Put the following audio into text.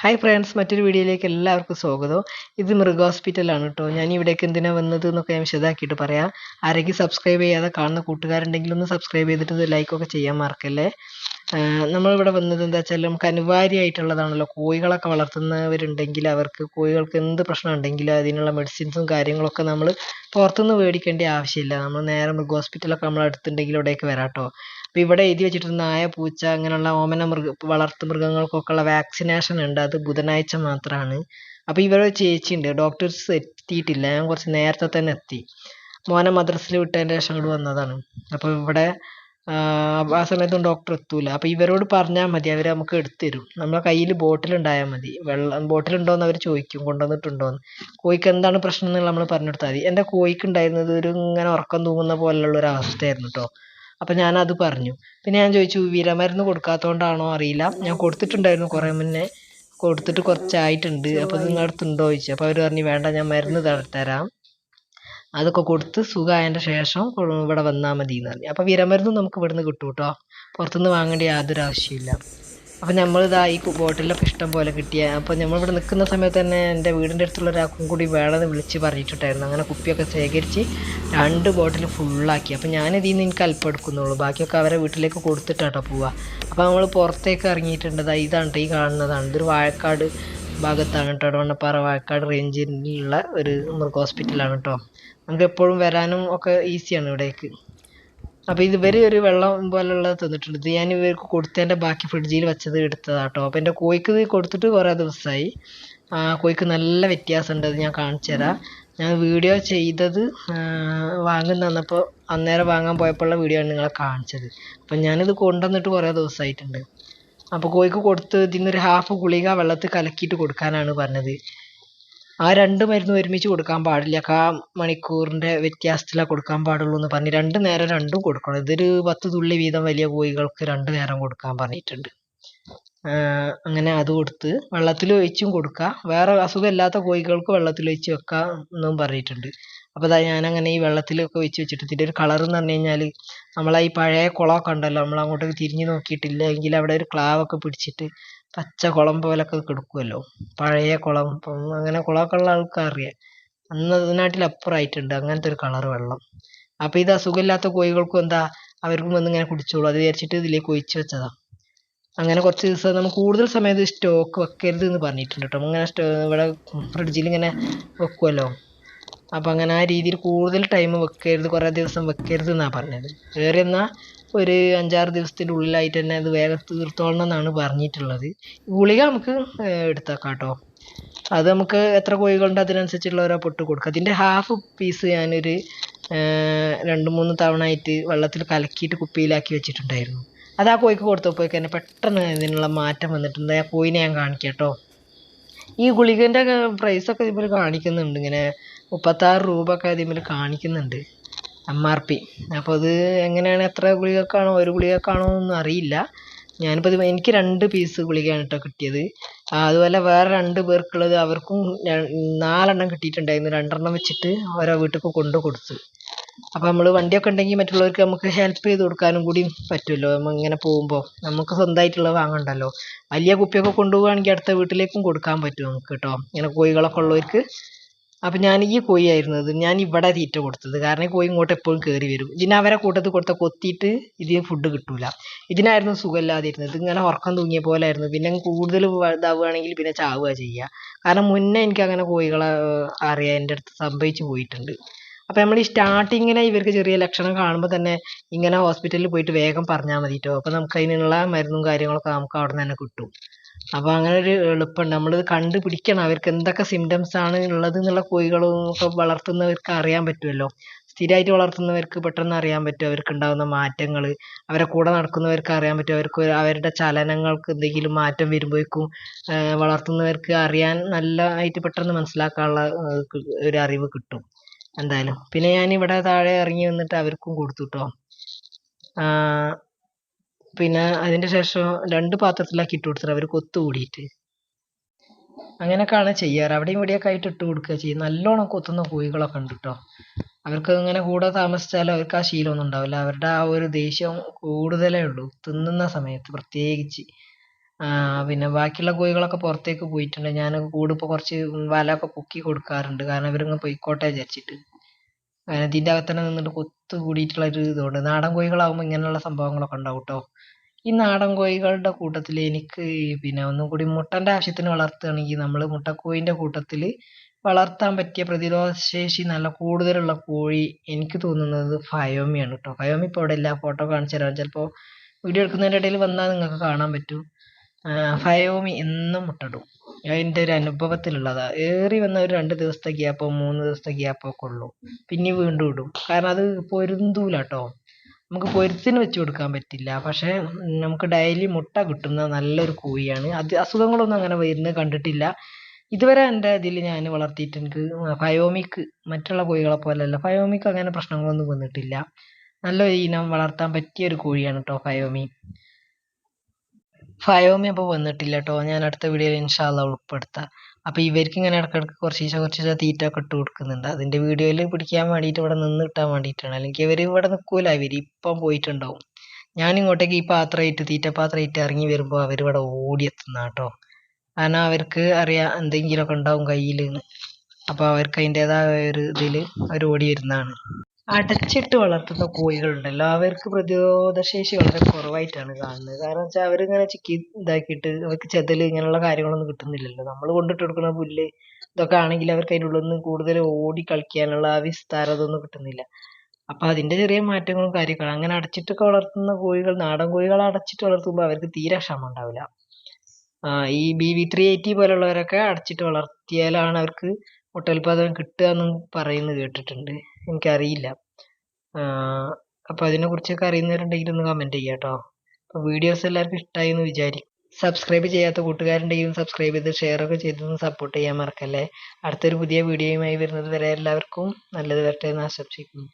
Hi friends മറ്റൊരു വീഡിയോയിലേക്ക് എല്ലാവർക്കും സ്വാഗതം. ഇത് മൃഗ ഹോസ്പിറ്റലാണ് കേട്ടോ ഞാൻ ഇവിടേക്ക് എന്തിനാണ് വന്നത് എന്നൊക്കെ ഞാൻ വിശദമാക്കിയിട്ട് പറയാം. ആരെങ്കിലും സബ്സ്ക്രൈബ് ചെയ്യാതെ കാണുന്ന കൂട്ടുകാരുണ്ടെങ്കിൽ ഒന്ന് സബ്സ്ക്രൈബ് ചെയ്തിട്ട് ലൈക്കൊക്കെ ചെയ്യാൻ മറക്കല്ലേ? നമ്മളിവിടെ വന്നത് എന്താ വെച്ചാൽ നമുക്ക് അനിവാര്യമായിട്ടുള്ളതാണല്ലോ കോഴികളൊക്കെ വളർത്തുന്നവരുണ്ടെങ്കിൽ അവർക്ക് കോഴികൾക്ക് എന്ത് പ്രശ്നം ഉണ്ടെങ്കിലും അതിനുള്ള മെഡിസിൻസും കാര്യങ്ങളൊക്കെ നമ്മൾ പുറത്തുനിന്ന് മേടിക്കേണ്ട ആവശ്യമില്ല. നമ്മൾ നേരെ മൃഗ ഹോസ്പിറ്റലൊക്കെ നമ്മൾ അടുത്തുണ്ടെങ്കിൽ ഇവിടേക്ക് വരാം കേട്ടോ അപ്പോൾ ഇവിടെ എഴുതി വെച്ചിട്ടുണ്ട് നായ പൂച്ച അങ്ങനെയുള്ള ഓമന മൃഗ വളർത്തു മൃഗങ്ങൾക്കൊക്കെയുള്ള വാക്സിനേഷൻ ഉണ്ട്. അത് ബുധനാഴ്ച മാത്രമാണ് അപ്പോൾ ഇവിടെ ഒരു ചേച്ചി ഉണ്ട്. ഡോക്ടേഴ്സ് എത്തിയിട്ടില്ല. ഞാൻ കുറച്ച് നേരത്തെ തന്നെ എത്തി. മോനെ മദ്രസയിൽ വിട്ടതിന്റെ ശേഷം ഇവിടെ വന്നതാണ്. അപ്പോൾ ഇവിടെ ആ സമയത്തും ഡോക്ടർ എത്തൂല. അപ്പോൾ ഇവരോട് പറഞ്ഞാൽ മതി. അവർ നമുക്ക് എടുത്തു തരും. നമ്മളെ കയ്യിൽ ബോട്ടിൽ ഉണ്ടായാൽ മതി. വെള്ളം ബോട്ടിൽ ഉണ്ടോന്ന് അവർ ചോദിക്കും. കൊണ്ടുവന്നിട്ടുണ്ടോയെന്ന് കോഴിക്ക് എന്താണ് പ്രശ്നം എന്നുള്ളത് നമ്മൾ പറഞ്ഞു കൊടുത്താൽ മതി. എന്റെ കോഴിക്ക് ഉണ്ടായിരുന്നത് ഒരു ഇങ്ങനെ ഉറക്കം തൂങ്ങുന്ന പോലെയുള്ള ഒരു അവസ്ഥയായിരുന്നു കേട്ടോ അപ്പം അത് പറഞ്ഞു. പിന്നെ ഞാൻ ചോദിച്ചു വിരമരുന്ന് കൊടുക്കാത്തതുകൊണ്ടാണോ അറിയില്ല. ഞാൻ കൊടുത്തിട്ടുണ്ടായിരുന്നു കുറേ മുന്നേ. കൊടുത്തിട്ട് കുറച്ചായിട്ടുണ്ട്. അപ്പോൾ നിങ്ങളുടെ അടുത്തുണ്ടോ ചോദിച്ചു. അപ്പോൾ അവർ പറഞ്ഞു വേണ്ട ഞാൻ മരുന്ന് തരാം. അതൊക്കെ കൊടുത്ത് സുഖമായതിന്റെ ശേഷം ഇവിടെ വന്നാൽ മതി എന്ന് പറഞ്ഞു. അപ്പോൾ വിരമരുന്ന് നമുക്ക് ഇവിടുന്ന് കിട്ടും കേട്ടോ. പുറത്തുനിന്ന് വാങ്ങേണ്ട യാതൊരു ആവശ്യമില്ല അപ്പോൾ നമ്മളിതാ ഈ ബോട്ടിലൊക്കെ ഇഷ്ടം പോലെ കിട്ടിയ അപ്പോൾ നമ്മളിവിടെ നിൽക്കുന്ന സമയത്ത് തന്നെ എന്റെ വീടിന്റെ അടുത്തുള്ള ഒരാൾക്കും കൂടി വേണമെന്ന് വിളിച്ച് പറഞ്ഞിട്ടുണ്ടായിരുന്നു. അങ്ങനെ കുപ്പിയൊക്കെ ശേഖരിച്ച് രണ്ട് ബോട്ടിൽ ഫുള്ളാക്കി അപ്പോൾ ഞാൻ ഇതിൽ നിന്ന് എനിക്ക് അല്പം എടുക്കുന്നുള്ളൂ. ബാക്കിയൊക്കെ അവരെ വീട്ടിലേക്ക് കൊടുത്തിട്ടാട്ടോ പോവുക അപ്പോൾ നമ്മൾ പുറത്തേക്ക് ഇറങ്ങിയിട്ടുണ്ട്. ഇതാണ് ഈ കാണുന്നതാണ്. ഇതൊരു വാഴക്കാട് ഭാഗത്താണ് കേട്ടോ ഇടവണ്ണപ്പാറ വാഴക്കാട് റേഞ്ചിലുള്ള ഒരു മൃഗ ഹോസ്പിറ്റലാണ് കേട്ടോ നമുക്ക് എപ്പോഴും വരാനും ഒക്കെ ഈസിയാണ് ഇവിടേക്ക്. അപ്പോൾ ഇതുവരെ ഒരു വെള്ളം പോലുള്ളത് തന്നിട്ടുണ്ട്. ഇത് ഞാൻ ഇവർക്ക് കൊടുത്തതിന്റെ ബാക്കി ഫ്രിഡ്ജിൽ വെച്ചത് എടുത്തതാട്ടോ അപ്പോൾ എന്റെ കോഴിക്ക് കൊടുത്തിട്ട് കുറേ ദിവസമായി. കോഴിക്ക് നല്ല വ്യത്യാസമുണ്ട്. അത് ഞാൻ കാണിച്ചു തരാം ഞാൻ വീഡിയോ ചെയ്തത് വാങ്ങുന്ന തന്നപ്പോൾ അന്നേരം വാങ്ങാൻ പോയപ്പോഴുള്ള വീഡിയോ ആണ് നിങ്ങളെ കാണിച്ചത്. അപ്പം ഞാനിത് കൊണ്ടുവന്നിട്ട് കുറേ ദിവസമായിട്ടുണ്ട് അപ്പോൾ കോഴിക്ക് കൊടുത്ത് ഇതിനൊരു ഹാഫ് ഗുളിക വെള്ളത്തിൽ കലക്കിയിട്ട് കൊടുക്കാനാണ് പറഞ്ഞത്. ആ രണ്ട് മരുന്ന് ഒരുമിച്ച് കൊടുക്കാൻ പാടില്ല. കാ മണിക്കൂറിന്റെ വ്യത്യാസത്തിലാണ് കൊടുക്കാൻ പാടുള്ളൂ എന്ന് പറഞ്ഞ് രണ്ട് നേരം രണ്ടും കൊടുക്കണം. ഇതൊരു പത്ത് തുള്ളി വീതം വലിയ കോഴികൾക്ക് രണ്ട് നേരം കൊടുക്കാൻ പറഞ്ഞിട്ടുണ്ട്. അങ്ങനെ അത് കൊടുത്ത് വെള്ളത്തിൽ ഒഴിച്ചും കൊടുക്കുക വേറെ അസുഖമില്ലാത്ത കോഴികൾക്ക് വെള്ളത്തിൽ ഒഴിച്ച് വെക്കാം എന്നും പറഞ്ഞിട്ടുണ്ട്. അപ്പോൾ അതാ ഞാനങ്ങനെ ഈ വെള്ളത്തിലൊക്കെ ഒഴിച്ച് വെച്ചിട്ട് ഇതിന്റെ ഒരു കളർ എന്ന് പറഞ്ഞു കഴിഞ്ഞാൽ നമ്മളെ ഈ പഴയ കുളമൊക്കെ ഉണ്ടല്ലോ നമ്മൾ അങ്ങോട്ട് തിരിഞ്ഞു നോക്കിയിട്ടില്ല എങ്കിൽ അവിടെ ഒരു ക്ലാവൊക്കെ പിടിച്ചിട്ട് പച്ച കുളം പോലൊക്കെ കിടക്കുമല്ലോ പഴയ കുളം. ഇപ്പം അങ്ങനെ കുളമൊക്കെ ഉള്ള ആൾക്കറിയാം അന്ന് അതിനാട്ടിൽ അപ്പുറമായിട്ടുണ്ട് അങ്ങനത്തെ ഒരു കളർ വെള്ളം. അപ്പോൾ ഇത് അസുഖമില്ലാത്ത കോഴികൾക്കും എന്താ അവർക്കും വന്ന് ഇങ്ങനെ കുടിച്ചോളും. അത് വിചാരിച്ചിട്ട് ഇതിലേക്ക് ഒഴിച്ച് വെച്ചതാണ് അങ്ങനെ കുറച്ച് ദിവസം നമ്മൾ കൂടുതൽ സമയത്ത് സ്റ്റോക്ക് വെക്കരുത് എന്ന് പറഞ്ഞിട്ടുണ്ട് കേട്ടോ. ഇങ്ങനെ സ്റ്റോ ഇവിടെ ഫ്രിഡ്ജിൽ ഇങ്ങനെ വെക്കുമല്ലോ അപ്പോൾ അങ്ങനെ ആ രീതിയിൽ കൂടുതൽ ടൈം വെക്കരുത് കുറേ ദിവസം വെക്കരുത് എന്നാണ് പറഞ്ഞത്. വേറെ എന്നാൽ ഒരു അഞ്ചാറ് ദിവസത്തിന്റെ ഉള്ളിലായിട്ട് തന്നെ അത് വേഗം തീർത്തോളണം എന്നാണ് പറഞ്ഞിട്ടുള്ളത്. ഗുളിക നമുക്ക് എടുത്തേക്കാം കേട്ടോ. അത് നമുക്ക് എത്ര കോഴികളുണ്ട് അതിനനുസരിച്ചുള്ള ഓരോ പൊട്ട് കൊടുക്കുക അതിന്റെ ഹാഫ് പീസ് ഞാനൊരു രണ്ട് മൂന്ന് തവണ ആയിട്ട് വെള്ളത്തിൽ കലക്കിയിട്ട് കുപ്പിയിലാക്കി വെച്ചിട്ടുണ്ടായിരുന്നു. അത് ആ കോഴിക്ക് കൊടുത്തപ്പോഴേക്ക് തന്നെ പെട്ടെന്ന് ഇതിനുള്ള മാറ്റം വന്നിട്ടുണ്ട്. ആ കോഴിനെ ഞാൻ കാണിക്കട്ടോ കേട്ടോ. ഈ ഗുളികന്റെ പ്രൈസൊക്കെ ഇതിൽ കാണിക്കുന്നുണ്ട്. ഇങ്ങനെ മുപ്പത്താറ് രൂപ ഒക്കെ ഇതിൽ കാണിക്കുന്നുണ്ട്. എം ആർ പി അപ്പോൾ അത് എങ്ങനെയാണ് എത്ര ഗുളികക്കാണോ ഒരു ഗുളികക്കാണോ എന്നൊന്നും അറിയില്ല. ഞാനിപ്പോൾ ഇത് എനിക്ക് രണ്ട് പീസ് ഗുളികയാണ് കേട്ടോ കിട്ടിയത്. അതുപോലെ വേറെ രണ്ട് പേർക്കുള്ളത് അവർക്കും നാലെണ്ണം കിട്ടിയിട്ടുണ്ടായിരുന്നു. രണ്ടെണ്ണം വെച്ചിട്ട് ഓരോ വീട്ടിലേക്ക് കൊണ്ടു കൊടുത്തു. അപ്പോൾ നമ്മൾ വണ്ടിയൊക്കെ ഉണ്ടെങ്കിൽ മറ്റുള്ളവർക്ക് നമുക്ക് ഹെൽപ്പ് ചെയ്ത് കൊടുക്കാനും കൂടി പറ്റുമല്ലോ നമ്മൾ ഇങ്ങനെ പോകുമ്പോൾ നമുക്ക് സ്വന്തമായിട്ടുള്ളത് വാങ്ങണ്ടല്ലോ. വലിയ കുപ്പിയൊക്കെ കൊണ്ടുപോവുകയാണെങ്കിൽ അടുത്ത വീട്ടിലേക്കും കൊടുക്കാൻ പറ്റും നമുക്ക് കേട്ടോ. ഇങ്ങനെ കോഴികളൊക്കെ ഉള്ളവർക്ക്. അപ്പം ഞാൻ ഈ കോഴിയായിരുന്നു ഇത് ഞാൻ ഇവിടെ തീറ്റ കൊടുത്തത്. കാരണം ഈ കോഴി ഇങ്ങോട്ട് എപ്പോഴും കയറി വരും. ഇതിന് അവരെ കൂട്ടത്തിൽ കൊടുത്ത കൊത്തിയിട്ട് ഇതിന് ഫുഡ് കിട്ടൂല. ഇതിനായിരുന്നു സുഖമില്ലാതിരുന്നത്. ഇങ്ങനെ ഉറക്കം തൂങ്ങിയ പോലെ ആയിരുന്നു പിന്നെ കൂടുതൽ ഇതാവുകയാണെങ്കിൽ പിന്നെ ചാവുക ചെയ്യുക കാരണം മുന്നേ എനിക്ക് അങ്ങനെ കോഴികളെ അറിയാം. എന്റെ അടുത്ത് സംഭവിച്ചു പോയിട്ടുണ്ട്. അപ്പോൾ നമ്മൾ ഈ സ്റ്റാർട്ടിങ്ങിനെ ഇവർക്ക് ചെറിയ ലക്ഷണം കാണുമ്പോൾ തന്നെ ഇങ്ങനെ ഹോസ്പിറ്റലിൽ പോയിട്ട് വേഗം പറഞ്ഞാൽ മതി കേട്ടോ അപ്പോൾ നമുക്ക് അതിനുള്ള മരുന്നും കാര്യങ്ങളൊക്കെ നമുക്ക് അവിടെ നിന്ന് തന്നെ കിട്ടും. അപ്പോൾ അങ്ങനെ ഒരു എളുപ്പമുണ്ട്. നമ്മളിത് കണ്ടുപിടിക്കണം. അവർക്ക് എന്തൊക്കെ സിംറ്റംസ് ആണ് ഉള്ളത് എന്നുള്ള കോഴികളും ഒക്കെ വളർത്തുന്നവർക്ക് അറിയാൻ പറ്റുമല്ലോ. സ്ഥിരമായിട്ട് വളർത്തുന്നവർക്ക് പെട്ടെന്ന് അറിയാൻ പറ്റും. അവർക്ക് ഉണ്ടാകുന്ന മാറ്റങ്ങൾ അവരെ കൂടെ നടക്കുന്നവർക്ക് അറിയാൻ പറ്റും. അവർക്ക് അവരുടെ ചലനങ്ങൾക്ക് എന്തെങ്കിലും മാറ്റം വരുമ്പോഴേക്കും വളർത്തുന്നവർക്ക് അറിയാൻ നല്ല ആയിട്ട് പെട്ടെന്ന് മനസ്സിലാക്കാനുള്ള ഒരു അറിവ് കിട്ടും. എന്തായാലും. പിന്നെ ഞാൻ ഇവിടെ താഴെ ഇറങ്ങി വന്നിട്ട് അവർക്കും കൊടുത്തു കേട്ടോ പിന്നെ അതിന്റെ ശേഷം രണ്ട് പാത്രത്തിലാക്കി ഇട്ട് കൊടുത്തിട്ട് അവർ കൊത്തു കൂടിയിട്ട്. അങ്ങനെയൊക്കെയാണ് ചെയ്യാറ്. അവിടെയും ഇവിടെയൊക്കെ ആയിട്ട് ഇട്ട് കൊടുക്കുക ചെയ്യും. നല്ലോണം കൊത്തുന്ന കോഴികളൊക്കെ ഉണ്ട് കേട്ടോ അവർക്ക് ഇങ്ങനെ കൂടെ താമസിച്ചാലും അവർക്ക് ആ ശീലമൊന്നും ഉണ്ടാവില്ല. അവരുടെ ആ ഒരു ദേഷ്യം കൂടുതലേ ഉള്ളൂ. തിന്നുന്ന സമയത്ത് പ്രത്യേകിച്ച്. പിന്നെ ബാക്കിയുള്ള കോഴികളൊക്കെ പുറത്തേക്ക് പോയിട്ടുണ്ട്. ഞാൻ കൂട് ഇപ്പോൾ കുറച്ച് വലയൊക്കെ പൊക്കി കൊടുക്കാറുണ്ട്. കാരണം ഇവരിങ്ങ് പൊയ്ക്കോട്ടെ വിചാരിച്ചിട്ട്. ഇതിന്റെ അകത്ത് തന്നെ നിന്നിട്ട് കൊത്തു കൂടിയിട്ടുള്ള ഒരു ഇതുണ്ട്. നാടൻ കോഴികളാകുമ്പോൾ ഇങ്ങനെയുള്ള സംഭവങ്ങളൊക്കെ ഉണ്ടാവും കേട്ടോ ഈ നാടൻ കോഴികളുടെ കൂട്ടത്തിൽ എനിക്ക് പിന്നെ ഒന്നും കൂടി മുട്ടന്റെ ആവശ്യത്തിന് വളർത്തുകയാണെങ്കിൽ നമ്മൾ മുട്ടക്കോഴിന്റെ കൂട്ടത്തിൽ വളർത്താൻ പറ്റിയ പ്രതിരോധശേഷി നല്ല കൂടുതലുള്ള കോഴി എനിക്ക് തോന്നുന്നത് ഫയോമിയാണ് കേട്ടോ ഫയോമി ഇപ്പോൾ ഇവിടെ ഇല്ല ഫോട്ടോ കാണിച്ചു തരാം. ചിലപ്പോൾ വീഡിയോ എടുക്കുന്നതിന്റെ ഇടയിൽ വന്നാൽ നിങ്ങൾക്ക് കാണാൻ പറ്റും. ഫയോമി എന്നും മുട്ടയിടും എന്റെ ഒരു അനുഭവത്തിലുള്ളതാ. ഏറി വന്ന ഒരു രണ്ട് ദിവസത്തെ ഗ്യാപ്പോ മൂന്ന് ദിവസത്തെ ഗ്യാപ്പോ ഒക്കെ ഉള്ളൂ. പിന്നെ വീണ്ടും ഇടും. കാരണം അത് പൊരുന്തൂല കേട്ടോ നമുക്ക് പൊരുത്തിന് വെച്ച് കൊടുക്കാൻ പറ്റില്ല. പക്ഷേ നമുക്ക് ഡെയിലി മുട്ട കിട്ടുന്ന നല്ലൊരു കോഴിയാണ്. അത് അസുഖങ്ങളൊന്നും അങ്ങനെ വരുന്നത് കണ്ടിട്ടില്ല. ഇതുവരെ എന്റെ ഇതിൽ ഞാൻ വളർത്തിയിട്ട് എനിക്ക് ഫയോമിക്ക് മറ്റുള്ള കോഴികളെ പോലെയല്ല ഫയോമിക്ക് അങ്ങനെ പ്രശ്നങ്ങളൊന്നും വന്നിട്ടില്ല. നല്ലൊരു ഇനം വളർത്താൻ പറ്റിയ ഒരു കോഴിയാണ് കേട്ടോ ഫയോമി ഫയോമി അപ്പോൾ വന്നിട്ടില്ല കേട്ടോ ഞാൻ അടുത്ത വീഡിയോയിൽ ഇൻഷാല്ല ഉൾപ്പെടുത്താം. അപ്പോൾ ഇവർക്ക് ഇങ്ങനെ ഇടക്കിടക്ക് കുറച്ച് ദിവസം കുറച്ച് ദിവസം തീറ്റ ഒക്കെ ഇട്ട് കൊടുക്കുന്നുണ്ട്. അതിന്റെ വീഡിയോയിൽ പിടിക്കാൻ വേണ്ടിയിട്ട് ഇവിടെ നിന്ന് കിട്ടാൻ വേണ്ടിയിട്ടാണ്. അല്ലെങ്കിൽ ഇവർ ഇവിടെ നിൽക്കൂല. ഇവർ ഇപ്പം പോയിട്ടുണ്ടാവും. ഞാൻ ഇങ്ങോട്ടേക്ക് ഈ പാത്രമായിട്ട് തീറ്റ പാത്രമായിട്ട് ഇറങ്ങി വരുമ്പോൾ അവർ ഇവിടെ ഓടിയെത്തുന്ന കേട്ടോ കാരണം അവർക്ക് അറിയാം എന്തെങ്കിലുമൊക്കെ ഉണ്ടാവും കയ്യിൽ അപ്പോൾ അവർക്ക് അതിന്റെതായ ഒരു ഇതിൽ അവർ ഓടി വരുന്നതാണ് അടച്ചിട്ട് വളർത്തുന്ന കോഴികളുണ്ടല്ലോ. അവർക്ക് പ്രതിരോധ ശേഷി വളരെ കുറവായിട്ടാണ് കാണുന്നത്. കാരണം വെച്ചാൽ അവരിങ്ങനെ ചിക്കി ഇതാക്കിയിട്ട് അവർക്ക് ചെതൽ ഇങ്ങനെയുള്ള കാര്യങ്ങളൊന്നും കിട്ടുന്നില്ലല്ലോ. നമ്മൾ കൊണ്ടിട്ട് കൊടുക്കുന്ന പുല്ല് ഇതൊക്കെ ആണെങ്കിൽ അവർക്ക് അതിന്റെ ഉള്ളിൽ നിന്ന് കൂടുതൽ ഓടി കളിക്കാനുള്ള ആ വിസ്താരം അതൊന്നും കിട്ടുന്നില്ല. അപ്പൊ അതിന്റെ ചെറിയ മാറ്റങ്ങളും കാര്യങ്ങളും. അങ്ങനെ അടച്ചിട്ടൊക്കെ വളർത്തുന്ന കോഴികൾ നാടൻ കോഴികളെ അടച്ചിട്ട് വളർത്തുമ്പോൾ അവർക്ക് തീരെ ക്ഷമ ഉണ്ടാവില്ല. ഈ ബി വി ത്രീ എയ്റ്റി പോലുള്ളവരൊക്കെ അടച്ചിട്ട് വളർത്തിയാലാണ് അവർക്ക് മുട്ടോൽപാദനം കിട്ടുക എന്നും പറയുന്നത് കേട്ടിട്ടുണ്ട്. എനിക്കറിയില്ല. അപ്പോൾ അപ്പൊ അതിനെ കുറിച്ചൊക്കെ അറിയുന്നവരുണ്ടെങ്കിൽ ഒന്ന് കമന്റ് ചെയ്യുക കേട്ടോ അപ്പോൾ വീഡിയോസ് എല്ലാവർക്കും ഇഷ്ടമായി എന്ന് വിചാരിക്കും സബ്സ്ക്രൈബ് ചെയ്യാത്ത കൂട്ടുകാരുണ്ടെങ്കിലും സബ്സ്ക്രൈബ് ചെയ്ത് ഷെയർ ഒക്കെ ചെയ്തൊന്ന് സപ്പോർട്ട് ചെയ്യാൻ മറക്കല്ലേ? അടുത്തൊരു പുതിയ വീഡിയോയുമായി വരുന്നത് വരെ എല്ലാവർക്കും നല്ലത് വരട്ടെ എന്ന് ആശംസിക്കുന്നു.